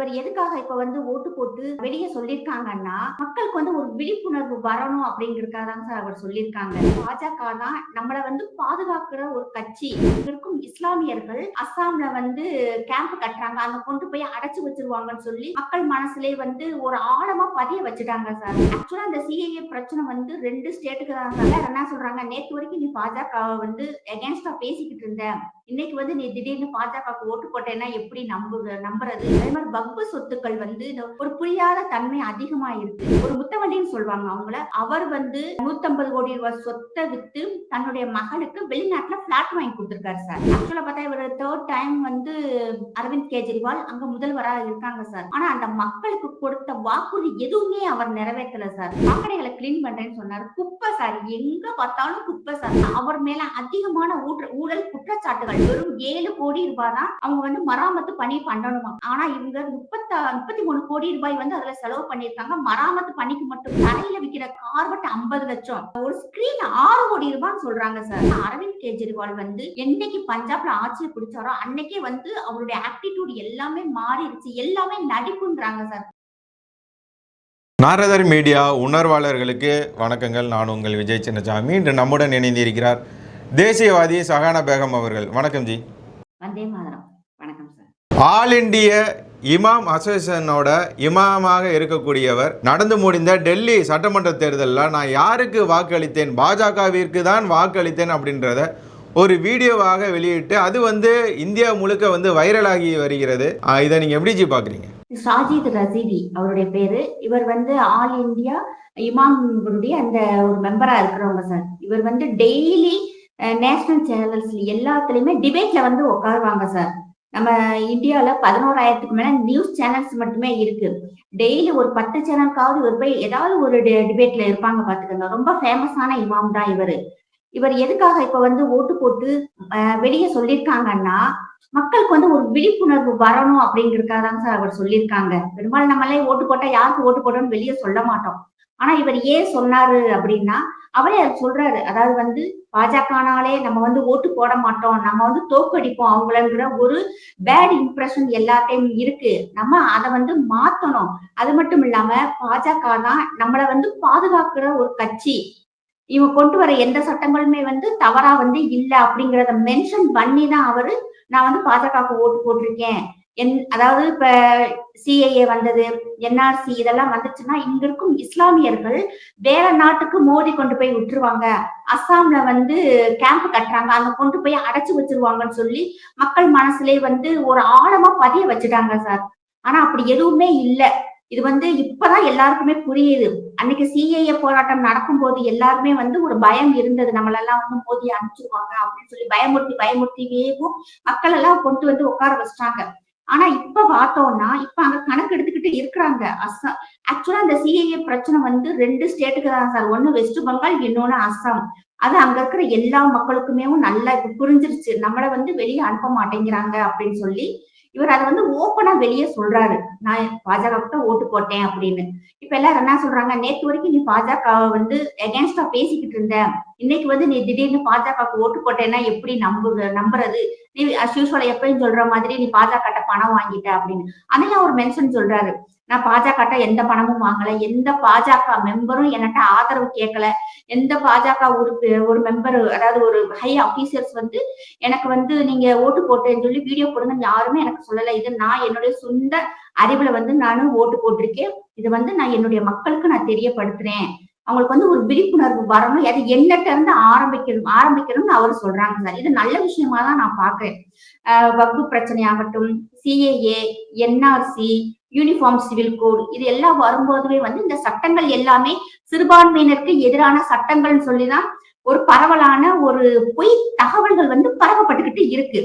இவர் எதுக்காக இப்ப வந்து ஓட்டு போட்டு வெளியே சொல்லியிருக்காங்கன்னா மக்களுக்கு வந்து ஒரு விழிப்புணர்வு வரணும் அப்படிங்கிறதுக்காக தான் சார் அவர் சொல்லியிருக்காங்க பாஜக தான் நம்மளை வந்து பாதுகாக்கிற ஒரு கட்சி. இருக்கும் இஸ்லாமியர்கள் அஸ்ஸாம்ல வந்து கேம்ப் கட்டுறாங்க. அங்க கொண்டு போய் அடைச்சு வச்சிருவாங்கன்னு சொல்லி மக்கள் மனசுலயே வந்து ஒரு ஆழமா பதிய வச்சுட்டாங்க சார். ஆக்சுவலா அந்த சிஏஏ பிரச்சனை வந்து ரெண்டு ஸ்டேட்டுக்கு தான் சார். என்ன சொல்றாங்க? நேற்று வரைக்கும் நீ பாஜக வந்து எகேன்ஸ்டா பேசிக்கிட்டு இருந்த. இன்னைக்கு வந்து நீ திடீர்னு பாஜகவுக்கு ஓட்டு போட்டேன்னா எப்படி நம்புற நம்புறது? அதே மாதிரி வகுப்பு சொத்துக்கள் வந்து இந்த ஒரு புரியாத தன்மை அதிகமா இருக்கு ஒரு முத்தவண்டின்னு சொல்லுவாங்க அவங்கள. அவர் வந்து 150 கோடி ரூபாய் சொத்தை வித்து தன்னுடைய மகளுக்கு வெளிநாட்டுல பிளாட் வாங்கி கொடுத்திருக்காரு சார். ஆக்சுவலா பார்த்தா இவர் தேர்ட் டைம் வந்து அரவிந்த் கெஜ்ரிவால் அங்க முதல்வரா இருக்காங்க சார். ஆனா அந்த மக்களுக்கு கொடுத்த வாக்குறுதி எதுவுமே அவர் நிறைவேற்றல சார். சாக்கடைகளை கிளீன் பண்றேன்னு சொன்னார். குப்பை சார். எங்க பார்த்தாலும் குப்பை சார். அவர் மேல அதிகமான ஊழல் குற்றச்சாட்டுகள். வெறும் ஏழு கோடி ரூபாய் தான் அவங்க வந்து மராமத்து பணி பண்ணணுமா? ஆனா இவங்க முப்பத்தா முப்பத்தி மூணு கோடி ரூபாய் வந்து அதுல செலவு பண்ணிருக்காங்க மராமத்து பணிக்கு மட்டும் தரையில விக்கிற கார்பட் ஐம்பது லட்சம். ஒரு ஸ்கிரீன் ஆறு கோடி ரூபான்னு சொல்றாங்க சார் அரவிந்த் கெஜ்ரிவால் வந்து என்னைக்கு பஞ்சாப்ல ஆட்சியை பிடிச்சாரோ அன்னைக்கே வந்து அவருடைய ஆட்டிடியூட் எல்லாமே மாறிடுச்சு. எல்லாமே நடிப்புன்றாங்க சார் நாரதர் மீடியா உணர்வாளர்களுக்கு வணக்கங்கள். நான் உங்கள் விஜய் சின்னசாமி. இன்று நம்முடன் இணைந்திருக்கிறார் தேசியவாதி சஹானா பேகம் அவர்கள். வணக்கம் ஜி. ஆல் இண்டிய இமாம் அசோசியேஷனோட இமாமாக இருக்கக்கூடியவர். நடந்து முடிந்த டெல்லி சட்டமன்ற தேர்தலில் நான் யாருக்கு வாக்களித்தேன்? பாஜகவிற்கு தான் வாக்களித்தேன் அப்படின்றத ஒரு வீடியோவாக வெளியிட்டு அது வந்து இந்தியா முழுக்க வந்து வைரலாகி வருகிறது. இதை நீங்கள் எப்படி ஜி பார்க்குறீங்க சாஜித் ரசீதி அவருடைய பேரு. இவர் வந்து ஆல் இந்தியா இமாம்களுடைய அந்த ஒரு மெம்பரா இருக்கிறவங்க சார் இவர் வந்து டெய்லி நேஷனல் சேனல்ஸ் எல்லாத்துலயுமே டிபேட்ல வந்து உட்காருவாங்க சார் நம்ம இந்தியால பதினோராயிரத்துக்கு மேல நியூஸ் சேனல்ஸ் மட்டுமே இருக்கு. டெய்லி ஒரு பத்து சேனலுக்காவது இவர் போய் ஏதாவது ஒரு டிபேட்ல இருப்பாங்க பாத்துக்கோங்க. ரொம்ப ஃபேமஸான இமாம் தான் இவரு. இவர் எதுக்காக இப்ப வந்து ஓட்டு போட்டு வெளியே சொல்லியிருக்காங்கன்னா மக்களுக்கு வந்து ஒரு விழிப்புணர்வு வரணும் அப்படிங்கிறதுக்காக தான் சார் அவர் சொல்லியிருக்காங்க பெரும்பாலும் நம்மளே ஓட்டு போட்டா யாருக்கு ஓட்டு போட்டோம்னு வெளியே சொல்ல மாட்டோம். ஆனா இவர் ஏன் சொன்னாரு அப்படின்னா அவரே அது சொல்றாரு. அதாவது வந்து பாஜகனாலே நம்ம வந்து ஓட்டு போட மாட்டோம் நம்ம வந்து தோக்கடிப்போம் அவங்களங்கிற ஒரு பேட் இம்ப்ரெஷன் எல்லாத்தையும் இருக்கு. நம்ம அதை வந்து மாத்தணும். அது மட்டும் இல்லாம பாஜக தான் நம்மளை வந்து பாதுகாக்கிற ஒரு கட்சி. இவங்க கொண்டு வர எந்த சட்டங்களுமே வந்து தவறா வந்து இல்லை அப்படிங்கிறத மென்ஷன் பண்ணி தான் அவரு நான் வந்து பாஜகவுக்கு ஓட்டு போட்டிருக்கேன். என் அதாவது இப்ப சிஐஏ வந்தது என்ஆர்சி இதெல்லாம் வந்துச்சுன்னா இங்க இருக்கும் இஸ்லாமியர்கள் வேற நாட்டுக்கு மோதி கொண்டு போய் விட்டுருவாங்க. அஸ்ஸாம்ல வந்து கேம்ப் கட்டுறாங்க. அங்க கொண்டு போய் அடைச்சு வச்சிருவாங்கன்னு சொல்லி மக்கள் மனசுலயே வந்து ஒரு ஆழமா பதிய வச்சுட்டாங்க சார். ஆனா அப்படி எதுவுமே இல்லை. இது வந்து இப்பதான் எல்லாருக்குமே புரியுது. அன்னைக்கு சிஐஏ போராட்டம் நடக்கும் போது எல்லாருமே வந்து ஒரு பயம் இருந்தது. நம்மளெல்லாம் வந்து மோதி அனுப்பிச்சிருவாங்க அப்படின்னு சொல்லி பயமுறுத்தி பயமுறுத்திவேவும் மக்கள் எல்லாம் கொண்டு வந்து உட்கார வச்சிட்டாங்க. ஆனா இப்ப பார்த்தோம்னா இப்ப அங்க கணக்கு எடுத்துக்கிட்டு இருக்கிறாங்க. அஸ்ஸாம் ஆக்சுவலா அந்த சிஏஏ பிரச்சனை வந்து ரெண்டு ஸ்டேட்டுக்கு தான் சார் ஒண்ணு வெஸ்ட் பெங்கால் இன்னொன்னு அஸ்ஸாம் அது அங்க இருக்கிற எல்லா மக்களுக்குமே நல்லா இப்ப புரிஞ்சிருச்சு. நம்மளை வந்து வெளியே அனுப்ப மாட்டேங்கிறாங்க அப்படின்னு சொல்லி இவர் அதை வந்து ஓப்பனா வெளியே சொல்றாரு. நான் பாஜகவுக்கு கிட்ட ஓட்டு போட்டேன் அப்படின்னு. இப்ப எல்லாரும் என்ன சொல்றாங்க? நேத்து வரைக்கும் நீ பாஜக வந்து எகேன்ஸ்டா பேசிக்கிட்டு இருந்த. இன்னைக்கு வந்து நீ திடீர்னு பாஜகவுக்கு ஓட்டு போட்டேன்னா எப்படி நம்புற நம்புறது? நீ அஸ் யூஸ்வல் எப்பயும் சொல்ற மாதிரி நீ பாஜக பணம் வாங்கிட்ட அப்படின்னு. அதையும் அவர் மென்ஷன் சொல்றாரு. நான் பாஜக எந்த பணமும் வாங்கல. எந்த பாஜக மெம்பரும் என்கிட்ட ஆதரவு கேட்கல எந்த பாஜக ஒரு ஒரு மெம்பர் அதாவது ஒரு ஹை ஆபீசர்ஸ் வந்து எனக்கு வந்து நீங்க ஓட்டு போட்டேன்னு சொல்லி வீடியோ போடுங்கன்னு யாருமே எனக்கு சொல்லல. இது நான் என்னுடைய சொந்த அறிவுல வந்து நானும் ஓட்டு போட்டிருக்கேன். இது வந்து நான் என்னுடைய மக்களுக்கு நான் தெரியப்படுத்துறேன். அவங்களுக்கு வந்து ஒரு விழிப்புணர்வு வரணும். அது என்னட்ட இருந்து ஆரம்பிக்கணும். ஆரம்பிக்கணும்னு அவர் சொல்றாங்க சார். இது நல்ல விஷயமா தான் நான் பாக்குறேன். ஆஹ் பிரச்சனையாகட்டும் CAA NRC uniform civil code இது எல்லாம் வரும்போதுவே வந்து இந்த சட்டங்கள் எல்லாமே சிறுபான்மையினருக்கு எதிரான சட்டங்கள்னு சொல்லிதான் ஒரு பரவலான ஒரு பொய் தகவல்கள் வந்து பரவப்பட்டுக்கிட்டு இருக்கு.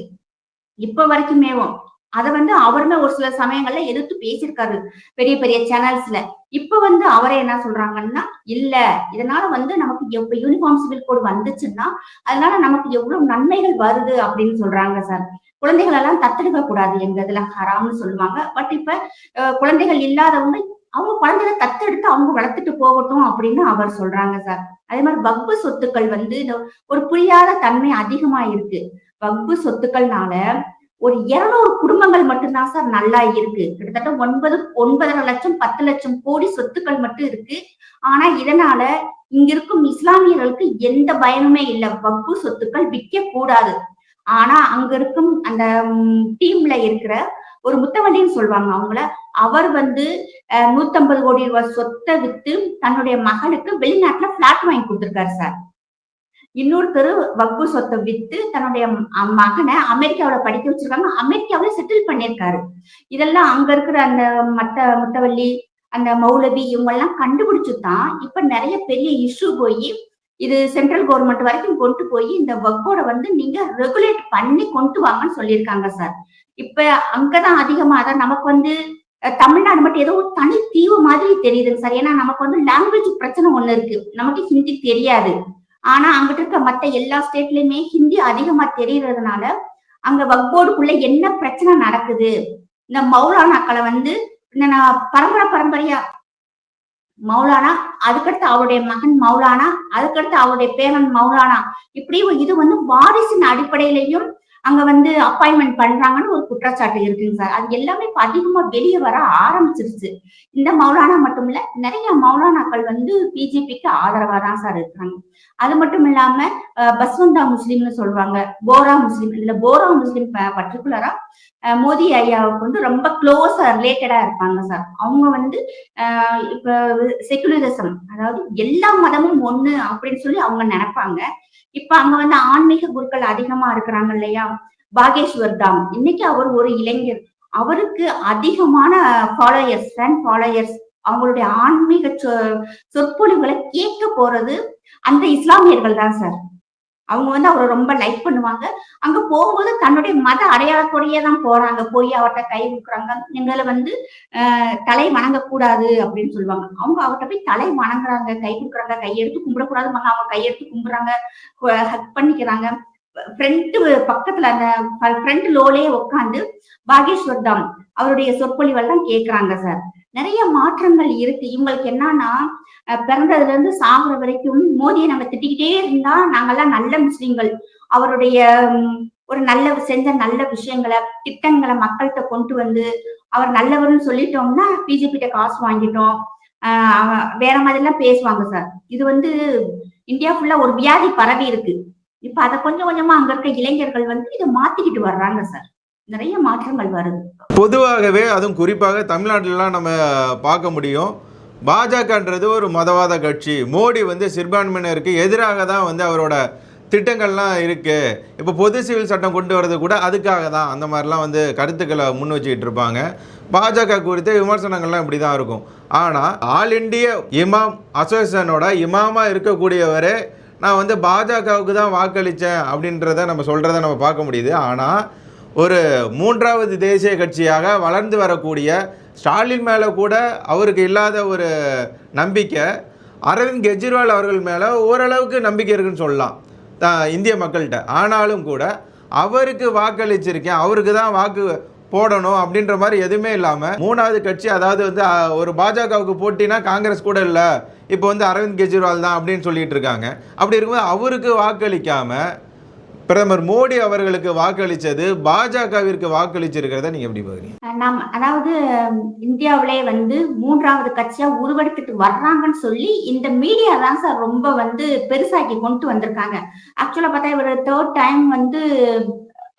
இப்ப வரைக்குமேவும் அதை வந்து அவருமே ஒரு சில சமயங்கள்ல எதிர்த்து பேசியிருக்காரு பெரிய பெரிய சேனல்ஸ்ல இப்ப வந்து அவரே என்ன சொல்றாங்கன்னா இல்ல இதனால வந்து நமக்கு எப்ப யூனிஃபார்ம் சிவில் கோடு வந்துச்சுன்னா அதனால நமக்கு எவ்வளவு நன்மைகள் வருது அப்படின்னு சொல்றாங்க சார் குழந்தைகள் எல்லாம் தத்தெடுக்க கூடாது எங்க இதுல ஹராம்னு சொல்லுவாங்க. பட் இப்ப குழந்தைகள் இல்லாதவங்க அவங்க குழந்தைகளை தத்தெடுத்து அவங்க வளர்த்துட்டு போகட்டும் அப்படின்னு அவர் சொல்றாங்க சார் அதே மாதிரி வக்பு சொத்துக்கள் வந்து இந்த ஒரு புரியாத தன்மை அதிகமா இருக்கு வக்பு சொத்துக்கள்னால ஒரு இருநூறு குடும்பங்கள் மட்டும்தான் சார் நல்லா இருக்கு. கிட்டத்தட்ட ஒன்பது ஒன்பதரை லட்சம் பத்து லட்சம் கோடி சொத்துக்கள் மட்டும் இருக்கு. ஆனா இதனால இங்க இருக்கும் இஸ்லாமியர்களுக்கு எந்த பயனுமே இல்லை. வப்பு சொத்துக்கள் விற்க கூடாது ஆனா அங்க இருக்கும் அந்த டீம்ல இருக்கிற ஒரு முத்தவள்ளின்னு சொல்லுவாங்க அவங்கள அவர் வந்து அஹ், 150 கோடி ரூபாய் சொத்தை வித்து தன்னுடைய மகனுக்கு வெளிநாட்டுல பிளாட் வாங்கி கொடுத்திருக்காரு சார். இன்னொருத்தர் வக்கு சொத்தை வித்து தன்னுடைய மகனை அமெரிக்காவில படிக்க வச்சிருக்காங்க. அமெரிக்காவில செட்டில் பண்ணியிருக்காரு. இதெல்லாம் அங்க இருக்கிற அந்த மத்த முத்தவள்ளி அந்த மௌலவி இவங்க எல்லாம் கண்டுபிடிச்சு தான் இப்ப நிறைய பெரிய இஷ்யூ போய் இது சென்ட்ரல் கவர்மெண்ட் வரைக்கும் கொண்டு போய் இந்த வக்கோட வந்து நீங்க ரெகுலேட் பண்ணி கொண்டு வாங்கன்னு சொல்லியிருக்காங்க சார் இப்ப அங்கதான் அதிகமா அதான் நமக்கு வந்து தமிழ்நாடு மட்டும் ஏதோ ஒரு தனி தீவு மாதிரி தெரியுதுங்க சார் ஏன்னா நமக்கு வந்து லாங்குவேஜ் பிரச்சனை ஒண்ணு இருக்கு. நமக்கு ஹிந்தி தெரியாது. ஆனா அங்கிட்டு இருக்க மற்ற எல்லா ஸ்டேட்லயுமே ஹிந்தி அதிகமா தெரியறதுனால அங்க வக்போர்டுக்குள்ள என்ன பிரச்சனை நடக்குது? இந்த மௌலானாக்களை வந்து நான் பரம்பரை பரம்பரையா மௌலானா அதுக்கடுத்து அவருடைய மகன் மௌலானா அதுக்கடுத்து அவருடைய பேரன் மௌலானா இப்படி இது வந்து வாரிசின் அடிப்படையிலையும் அங்க வந்து அப்பாயின்மெண்ட் பண்றாங்கன்னு ஒரு குற்றச்சாட்டு இருக்குங்க சார். அது எல்லாமே இப்ப அதிகமா வெளியே வர ஆரம்பிச்சிருச்சு. இந்த மௌலானா மட்டும் இல்ல நிறைய மௌலானாக்கள் வந்து பிஜேபிக்கு ஆதரவா தான் சார் இருக்காங்க. அது மட்டும் இல்லாம பஸ்வந்தா முஸ்லீம்னு சொல்லுவாங்க. போரா முஸ்லீம் இதுல போரா முஸ்லீம் பர்டிகுலரா மோடி ஐயாவுக்கு வந்து ரொம்ப க்ளோஸா ரிலேட்டடா இருப்பாங்க சார். அவங்க வந்து இப்போ இப்ப செகுலரிசம் அதாவது எல்லா மதமும் ஒண்ணு அப்படின்னு சொல்லி அவங்க நினைப்பாங்க. இப்ப அங்க வந்து ஆன்மீக குருக்கள் அதிகமா இருக்கிறாங்க இல்லையா? பாகேஸ்வர் தாம். இன்னைக்கு அவர் ஒரு இளைஞர். அவருக்கு அதிகமான ஃபாலோயர்ஸ் ஃபேன் ஃபாலோயர்ஸ் அவங்களுடைய ஆன்மீக சொ- சொற்பொழிவுகளை கேட்க போறது அந்த இஸ்லாமியர்கள் தான் சார். அவங்க வந்து அவரை ரொம்ப லைக் பண்ணுவாங்க. அங்க போகும்போது தன்னுடைய மத அடையாளத்தோடயே தான் போறாங்க. போய் அவர்கிட்ட கை கொடுக்குறாங்க. எங்களை வந்து ஆஹ், தலை வணங்கக்கூடாது அப்படின்னு சொல்லுவாங்க. அவங்க அவர்கிட்ட போய் தலை வணங்குறாங்க. கை கொடுக்குறாங்க. கையெடுத்து கும்பிடக்கூடாதுமாங்க அவங்க கையெடுத்து கும்பிடுறாங்க. ஹக் பண்ணிக்கிறாங்க. ஃப்ரண்ட் பக்கத்துல அந்த ஃப்ரண்ட் லோலே உட்காந்து பாகேஸ்வர் தாம் அவருடைய சொற்பொழிவெல்லாம் கேக்குறாங்க சார் நிறைய மாற்றங்கள் இருக்கு. இவங்களுக்கு என்னன்னா பிறந்ததுல இருந்து சாகுற வரைக்கும் மோதியை நம்ம திட்டிக்கிட்டே இருந்தா நாங்கெல்லாம் நல்ல முஸ்லிம்கள். அவருடைய ஒரு நல்ல செஞ்ச நல்ல விஷயங்களை திட்டங்களை மக்கள்கிட்ட கொண்டு வந்து அவர் நல்லவர்னு சொல்லிட்டோம்னா பிஜேபி கிட்ட காசு வாங்கிட்டோம். வேற மாதிரி எல்லாம் பேசுவாங்க சார். இது வந்து இந்தியா ஃபுல்லா ஒரு வியாதி பரவி இருக்கு. இப்ப அதை கொஞ்சம் கொஞ்சமா அங்க இருக்க இளைஞர்கள் வந்து இதை மாத்திக்கிட்டு வர்றாங்க சார். நிறைய மாற்றங்கள் வருது. பொதுவாகவே அதுவும் குறிப்பாக தமிழ்நாட்டிலலாம் நம்ம பார்க்க முடியும். பாஜகன்றது ஒரு மதவாத கட்சி. மோடி வந்து சிறுபான்மையினருக்கு எதிராக தான் வந்து அவரோட திட்டங்கள்லாம் இருக்குது இப்போ பொது சிவில் சட்டம் கொண்டு வரது கூட அதுக்காக தான் அந்த மாதிரிலாம் வந்து கருத்துக்களை முன் வச்சுக்கிட்டு இருப்பாங்க. பாஜக குறித்த விமர்சனங்கள்லாம் இப்படி தான் இருக்கும். ஆனால் ஆல் இண்டிய இமாம் அசோசியேஷனோட இமாமாக இருக்கக்கூடியவரே நான் வந்து பாஜகவுக்கு தான் வாக்களித்தேன் அப்படின்றத நம்ம சொல்கிறத நம்ம பார்க்க முடியுது. ஆனால் ஒரு மூன்றாவது தேசிய கட்சியாக வளர்ந்து வரக்கூடிய ஸ்டாலின் மேலே கூட அவருக்கு இல்லாத ஒரு நம்பிக்கை அரவிந்த் கெஜ்ரிவால் அவர்கள் மேலே ஓரளவுக்கு நம்பிக்கை இருக்குன்னு சொல்லலாம் இந்திய மக்கள்கிட்ட. ஆனாலும் கூட அவருக்கு வாக்களிச்சிருக்கேன் அவருக்கு தான் வாக்கு போடணும் அப்படின்ற மாதிரி எதுவுமே இல்லாமல் மூணாவது கட்சி அதாவது வந்து ஒரு பாஜகவுக்கு போட்டினா காங்கிரஸ் கூட இல்லை இப்போ வந்து அரவிந்த் கெஜ்ரிவால் தான் அப்படின்னு சொல்லிட்டு இருக்காங்க. அப்படி இருக்கும்போது அவருக்கு வாக்களிக்காமல் பிரதமர் மோடி அவர்களுக்கு வாக்களித்தது பாஜகவிற்கு வாக்களிச்சிருக்கிறத நீங்க எப்படி பாக்குறீங்க நாம் அதாவது இந்தியாவிலே வந்து மூன்றாவது கட்சியா உருவெடுத்துட்டு வர்றாங்கன்னு சொல்லி இந்த மீடியா தான் சார் ரொம்ப வந்து பெருசாக்கி கொண்டு வந்திருக்காங்க. ஆக்சுவலா பார்த்தா இவர் தேர்ட் டைம் வந்து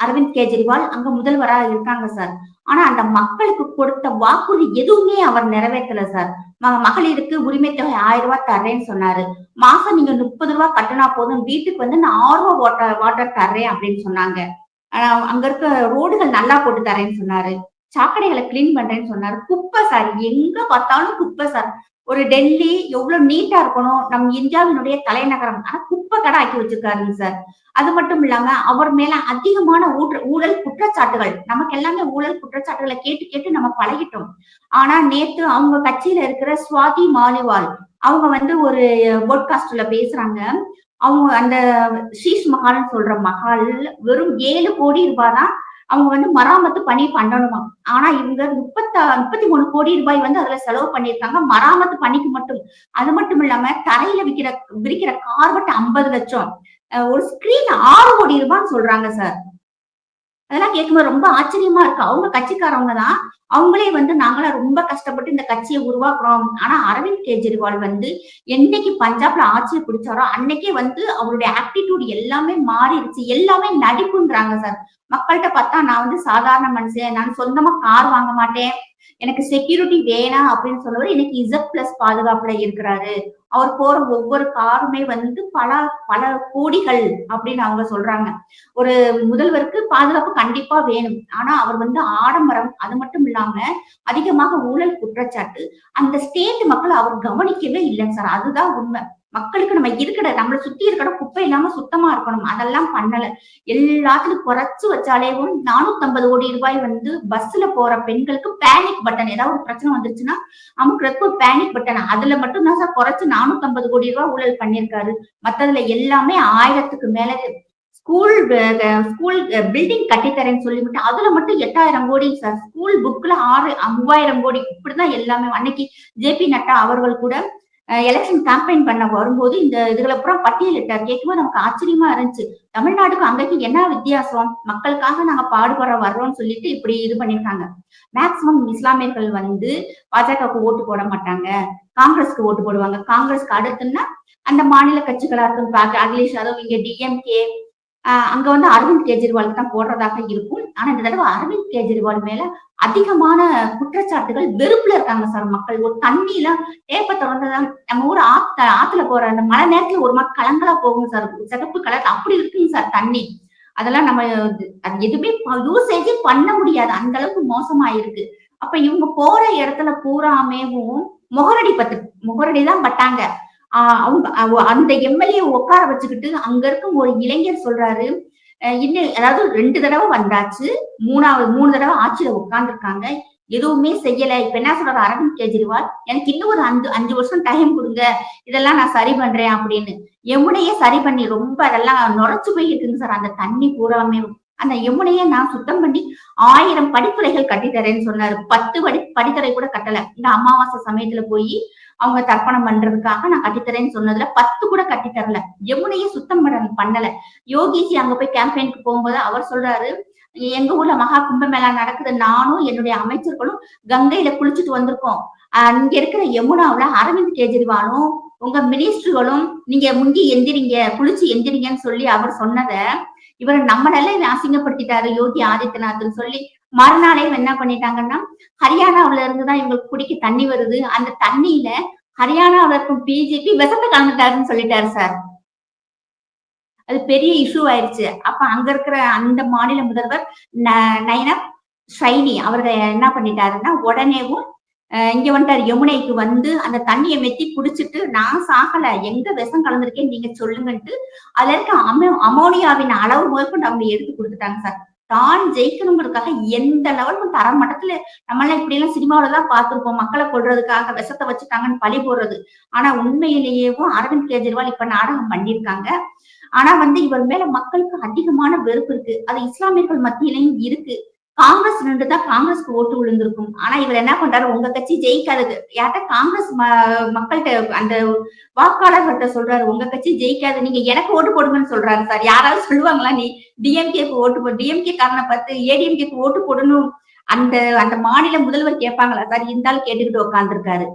அரவிந்த் கெஜ்ரிவால் அங்க முதல்வரா இருக்காங்க சார். ஆனா அந்த மக்களுக்கு கொடுத்த வாக்குறுதி எதுவுமே அவர் நிறைவேற்றல சார். ம- மகளிருக்கு உரிமை தொகை ஆயிரம் ரூபாய் தர்றேன்னு சொன்னாரு. மாசம் நீங்க முப்பது ரூபாய் கட்டினா போதும் வீட்டுக்கு வந்து நான் ஆர்வ வாட்டர் வாட்டர் தர்றேன் அப்படின்னு சொன்னாங்க. ஆஹ் அங்க இருக்க ரோடுகள் நல்லா போட்டு தரேன்னு சொன்னாரு. சாக்கடைகளை கிளீன் பண்றேன்னு சொன்னாரு. குப்பை சார் எங்க பார்த்தாலும் குப்பை சார். ஒரு டெல்லி எவ்வளவு நீட்டா இருக்கணும். நம் இந்தியாவினுடைய தலைநகரம். ஆனா குப்பை கடை ஆக்கி வச்சிருக்காருங்க சார் அது மட்டும் இல்லாம அவர் மேல அதிகமான ஊற்ற ஊழல் குற்றச்சாட்டுகள் நமக்கு எல்லாமே ஊழல் குற்றச்சாட்டுகளை கேட்டு கேட்டு நம்ம பழகிட்டோம். ஆனா நேத்து அவங்க கட்சியில இருக்கிற சுவாதி மாலிவால் அவங்க வந்து ஒரு போட்காஸ்ட்ல பேசுறாங்க. அவங்க அந்த ஸ்ரீஷ் மஹால்னு சொல்ற மஹால் வெறும் ஏழு கோடி ரூபாய் தான் அவங்க வந்து மராமத்து பணி பண்ணணுமா? ஆனா இவங்க முப்பத்தா முப்பத்தி மூணு கோடி ரூபாய் வந்து அதுல செலவு பண்ணியிருக்காங்க. மராமத்து பணிக்கு மட்டும் அது மட்டும் இல்லாம தரையில விக்கிற விரிக்கிற கார்பெட் ஐம்பது லட்சம். ஒரு ஸ்கிரீன் ஆறு கோடி ரூபான்னு சொல்றாங்க சார் அதெல்லாம் கேட்கும்போது ரொம்ப ஆச்சரியமா இருக்கு. அவங்க கட்சிக்காரவங்க தான். அவங்களே வந்து நாங்களாம் ரொம்ப கஷ்டப்பட்டு இந்த கட்சியை உருவாக்குறோம். ஆனா அரவிந்த் கெஜ்ரிவால் வந்து என்னைக்கு பஞ்சாப்ல ஆட்சியை பிடிச்சாரோ அன்னைக்கே வந்து அவருடைய ஆப்டிடியூட் எல்லாமே மாறிடுச்சு. எல்லாமே நடிப்புன்றாங்க சார் மக்கள்கிட்ட பார்த்தா நான் வந்து சாதாரண மனுஷன். நான் சொந்தமா கார் வாங்க மாட்டேன். எனக்கு செக்யூரிட்டி வேணாம் அப்படின்னு சொல்லுவாரு எனக்கு இசட் பிளஸ் பாதுகாப்புல இருக்கிறாரு. அவர் போற ஒவ்வொரு காருமே வந்து பல பல கோடிகள் அப்படின்னு அவங்க சொல்றாங்க. ஒரு முதல்வருக்கு பாதுகாப்பு கண்டிப்பா வேணும். ஆனா அவர் வந்து ஆடம்பரம் அது மட்டும் இல்லாம அதிகமாக ஊழல் குற்றச்சாட்டு அந்த ஸ்டேட் மக்களை அவர் கவனிக்கவே இல்லைங்க சார். அதுதான் உண்மை. மக்களுக்கு நம்ம இருக்கிற நம்மளை சுத்தி இருக்கிற குப்பை இல்லாம சுத்தமா இருக்கணும். அதெல்லாம் பண்ணல. எல்லாத்துலயும் குறைச்சு வச்சாலேவும் நானூத்தி கோடி ரூபாய் வந்து பஸ்ல போற பெண்களுக்கு பேனிக் பட்டன் ஏதாவது ஒரு பிரச்சனை வந்துருச்சுன்னா அவங்களுக்கு ஒரு பேனிக் பட்டன் அதுல மட்டும் தான் சார் குறைச்சு நானூத்தி கோடி ரூபாய் ஊழல் பண்ணிருக்காரு மத்ததுல எல்லாமே ஆயிரத்துக்கு மேல ஸ்கூல் ஸ்கூல் பில்டிங் கட்டித்தரேன்னு சொல்லிவிட்டு அதுல மட்டும் எட்டாயிரம் கோடி சார் ஸ்கூல் புக்ல ஆறு மூவாயிரம் கோடி. இப்படிதான் எல்லாமே. அன்னைக்கு ஜேபி நட்டா அவர்கள் கூட எலெக்ஷன் கேம்பெயின் பண்ண வரும்போது இந்த இதுகளை பூரா பட்டியலிட்டார் கேட்கும்போது நமக்கு ஆச்சரியமா இருந்துச்சு. தமிழ்நாட்டுக்கு அங்கேயும் என்ன வித்தியாசம்? மக்களுக்காக நாங்க பாடுபட வர்றோம்னு சொல்லிட்டு இப்படி இது பண்ணிருக்காங்க மேக்சிமம் இஸ்லாமியர்கள் வந்து பாஜகவுக்கு ஓட்டு போட மாட்டாங்க. காங்கிரஸ்க்கு ஓட்டு போடுவாங்க. காங்கிரஸ்க்கு அடுத்துன்னா அந்த மாநில கட்சிகளா இருக்கும் அகிலேஷ் யாதவ் இங்க டிஎம்கே அங்க வந்து அரவிந்த் கெஜ்ரிவாலுக்கு தான் போடுறதாக இருக்கும். ஆனா இந்த தடவை அரவிந்த் கெஜ்ரிவால் மேல அதிகமான குற்றச்சாட்டுகள் வெறுப்புல இருக்காங்க சார் மக்கள். ஒரு தண்ணியில டேப்பை திறந்ததான் நம்ம ஊர் ஆத்த ஆத்துல போற அந்த மழை நேரத்துல ஒரு மாதிரி கலங்களா போகும் சார். சிகப்பு கலர் அப்படி இருக்குங்க சார் தண்ணி. அதெல்லாம் நம்ம அது எதுவுமே யூசேஜே பண்ண முடியாது. அந்த அளவுக்கு மோசமா இருக்கு அப்ப இவங்க போற இடத்துல பூராமேவும் முகரடி பத்து முகரடி தான் பட்டாங்க. அவங்க அந்த எம்எல்ஏ உட்கார வச்சுக்கிட்டு அங்க இருக்கும் ஒரு இளைஞர் சொல்றாரு இன்னும் அதாவது ரெண்டு தடவை வந்தாச்சு மூணாவது மூணு தடவை ஆட்சியில உட்காந்துருக்காங்க எதுவுமே செய்யல. இப்ப என்ன சொல்றாரு அரவிந்த் கெஜ்ரிவால்? எனக்கு இன்னும் ஒரு அஞ்சு அஞ்சு வருஷம் டைம் கொடுங்க இதெல்லாம் நான் சரி பண்றேன் அப்படின்னு. எம்முனையே சரி பண்ணி ரொம்ப அதெல்லாம் நுரைச்சு போயிட்டு இருக்கு சார். அந்த தண்ணி பூராமே அந்த யமுனையை நான் சுத்தம் பண்ணி ஆயிரம் படித்துறைகள் கட்டித்தரேன்னு சொன்னாரு. பத்து படி படித்துறை கூட கட்டல. இந்த அமாவாசை சமயத்துல போய் அவங்க தர்ப்பணம் பண்றதுக்காக நான் கட்டித்தரேன்னு சொன்னதுல பத்து கூட கட்டித்தரல. யமுனையை சுத்தம் பண்ண பண்ணல. யோகிஜி அங்க போய் கேம்பெயினுக்கு போகும்போது அவர் சொல்றாரு எங்க ஊர்ல மகா கும்பமேளா நடக்குது. நானும் என்னுடைய அமைச்சர்களும் கங்கையில குளிச்சுட்டு வந்திருக்கோம். அங்க இருக்கிற யமுனாவில அரவிந்த் கெஜ்ரிவாலும் உங்க மினிஸ்டர்களும் நீங்க முங்கி எந்திரிங்க குளிச்சு எந்திரிங்கன்னு சொல்லி அவர் சொன்னத இவர் நம்மளால அசிங்கப்படுத்திட்டாரு யோகி ஆதித்யநாத்னு சொல்லி மறுநாளே என்ன பண்ணிட்டாங்கன்னா ஹரியானாவில இருந்துதான் இவங்களுக்கு குடிக்க தண்ணி வருது. அந்த தண்ணியில ஹரியானாவில இருக்கும் பிஜேபி விசத்தை கலந்துட்டாருன்னு சொல்லிட்டாரு சார் அது பெரிய இஷ்யூ ஆயிடுச்சு அப்ப அங்க இருக்கிற அந்த மாநில முதல்வர் நயனா ஷைனி அவர்கள் என்ன பண்ணிட்டாருன்னா உடனேவும் இங்க வந்துட்டு யமுனைக்கு வந்து அந்த தண்ணியை மெத்தி குடிச்சிட்டு நான் சாகல. எங்க விஷம் கலந்துருக்கேன்னு நீங்க சொல்லுங்கன்ட்டு அதுல இருக்க அமோ அமோனியாவின் அளவு முதற்கொண்டு அவங்க எடுத்து கொடுத்துட்டாங்க சார். தான் ஜெயிக்கணுங்கிறதுக்காக எந்த லெவலுக்கும் தர மட்டத்துல நம்மளாம் இப்படி எல்லாம் சினிமாவில தான் பார்த்திருப்போம். மக்களை கொள்றதுக்காக விஷத்தை வச்சுட்டாங்கன்னு பழி போடுறது. ஆனா உண்மையிலேயேவும் அரவிந்த் கெஜ்ரிவால் இப்ப நாடகம் பண்ணியிருக்காங்க. ஆனா வந்து இவர் மேல மக்களுக்கு அதிகமான வெறுப்பு இருக்கு. அது இஸ்லாமியர்கள் மத்தியிலையும் இருக்கு. காங்கிரஸ் நின்று தான் காங்கிரஸ்க்கு ஓட்டு விழுந்திருக்கும். ஆனா இவர் என்ன பண்றாரு? உங்க கட்சி ஜெயிக்காது யார்கிட்ட காங்கிரஸ் மக்கள்கிட்ட அந்த வாக்காளர்கிட்ட சொல்றாரு? உங்க கட்சி ஜெயிக்காது. நீங்க எனக்கு ஓட்டு போடுங்கன்னு சொல்றாரு சார். யாராவது சொல்லுவாங்களா நீ? டிஎம்கேக்கு ஓட்டு போ டிஎம்கே காரனை பார்த்து ஏடிஎம்கேக்கு ஓட்டு போடணும். அந்த அந்த மாநில முதல்வர் கேட்பாங்களா சார்? இருந்தாலும் கேட்டுக்கிட்டு உட்காந்துருக்காரு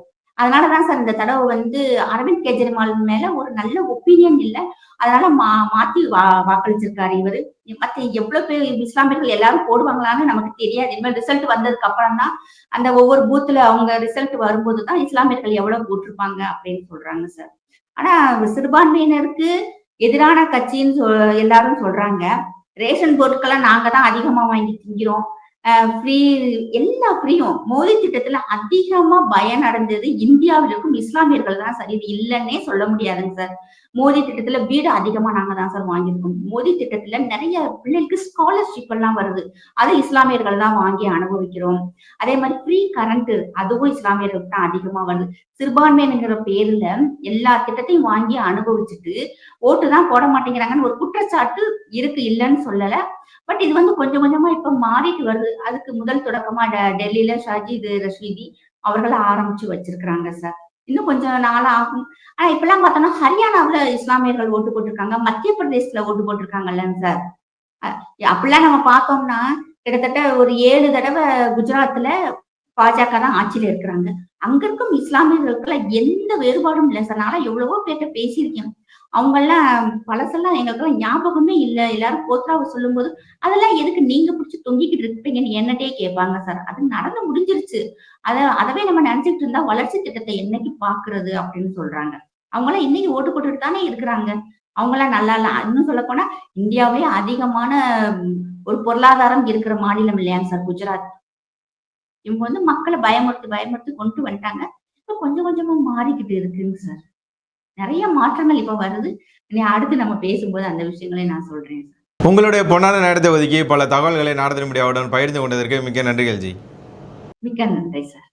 அதனாலதான் சார் இந்த தடவை வந்து அரவிந்த் கெஜ்ரிவால் மேல ஒரு நல்ல ஒப்பீனியன் இல்லை. அதனால மா மாத்தி வா வாக்களிச்சிருக்காரு இவரு. மத்த எவ்வளவு பேர் இஸ்லாமியர்கள் எல்லாரும் போடுவாங்களான்னு நமக்கு தெரியாது. இனிமேல் ரிசல்ட் வந்ததுக்கு அப்புறம் தான் அந்த ஒவ்வொரு பூத்துல அவங்க ரிசல்ட் வரும்போது தான் இஸ்லாமியர்கள் எவ்வளவு போட்டிருப்பாங்க அப்படின்னு சொல்றாங்க சார். ஆனா சிறுபான்மையினருக்கு எதிரான கட்சின்னு சொ எல்லாரும் சொல்றாங்க. ரேஷன் பொருட்களை நாங்க தான் அதிகமா வாங்கி திங்கிறோம். ஃப்ரீ எல்லா ஃப்ரீயும் மோடி திட்டத்துல அதிகமா பயன் அடைஞ்சது இந்தியாவில இருக்கும் இஸ்லாமியர்கள் தான் சார் இது இல்லைன்னே சொல்ல முடியாதுங்க சார் மோடி திட்டத்துல வீடு அதிகமா நாங்க தான் சார் வாங்கியிருக்கோம். மோடி திட்டத்துல நிறைய பிள்ளைகளுக்கு ஸ்காலர்ஷிப் எல்லாம் வருது. அதை இஸ்லாமியர்கள் தான் வாங்கி அனுபவிக்கிறோம். அதே மாதிரி ஃப்ரீ கரண்ட் அதுவும் இஸ்லாமியர்களுக்கு தான் அதிகமா வருது. சிறுபான்மையினுங்கிற பேர்ல எல்லா திட்டத்தையும் வாங்கி அனுபவிச்சுட்டு ஓட்டு தான் போட மாட்டேங்கிறாங்கன்னு ஒரு குற்றச்சாட்டு இருக்கு இல்லைன்னு சொல்லல. பட் இது வந்து கொஞ்சம் கொஞ்சமா இப்ப மாறிட்டு வருது. அதுக்கு முதல் தொடக்கமா டெல்லியில ஷாஜித் ரஷீதி அவர்கள் ஆரம்பிச்சு வச்சிருக்கிறாங்க சார். இன்னும் கொஞ்சம் நாள் ஆகும். ஆனா இப்பெல்லாம் பார்த்தோம்னா ஹரியானாவுல இஸ்லாமியர்கள் ஓட்டு போட்டிருக்காங்க. மத்திய பிரதேசத்துல ஓட்டு போட்டிருக்காங்கல்ல சார். அப்படிலாம் நம்ம பார்த்தோம்னா கிட்டத்தட்ட ஒரு ஏழு தடவை குஜராத்ல பாஜக தான் ஆட்சியில இருக்கிறாங்க. அங்க இருக்கும் இஸ்லாமியர்களுக்கு எந்த வேறுபாடும் இல்லை சார். நான் எவ்வளவோ பேர்கிட்ட பேசியிருக்கேன். அவங்க எல்லாம் பழசெல்லாம் எங்களுக்கெல்லாம் ஞாபகமே இல்லை. எல்லாரும் கோத்ராவை சொல்லும்போது அதெல்லாம் எதுக்கு நீங்க பிடிச்சி தொங்கிக்கிட்டு இருப்பீங்கன்னு என்னட்டே கேட்பாங்க சார். அது நடந்து முடிஞ்சிருச்சு. அதை அதவே நம்ம நினைச்சிட்டு இருந்தா வளர்ச்சி திட்டத்தை என்னைக்கு பாக்குறது? அப்படின்னு சொல்றாங்க. அவங்க எல்லாம் இன்னைக்கு ஓட்டு போட்டுட்டு தானே இருக்கிறாங்க. அவங்க எல்லாம் நல்லா இல்லை. இன்னும் சொல்ல போனா இந்தியாவே அதிகமான ஒரு பொருளாதாரம் இருக்கிற மாநிலம் இல்லையாங்க சார் குஜராத். இவங்க வந்து மக்களை பயமுறுத்தி பயமுறுத்தி கொண்டு வந்துட்டாங்க. இப்ப கொஞ்சம் கொஞ்சமா மாறிக்கிட்டு இருக்குங்க சார். நிறைய மாற்றங்கள் இப்ப வருது. அடுத்து நம்ம பேசும்போது அந்த விஷயங்களை நான் சொல்றேன் உங்களுடைய பொன்னான நேரத்தை ஒதுக்கி பல தகவல்களை நாரத மீடியாவுடன் பகிர்ந்து கொண்டதற்கு மிக்க நன்றிகள் ஜி. மிக்க நன்றி சார்.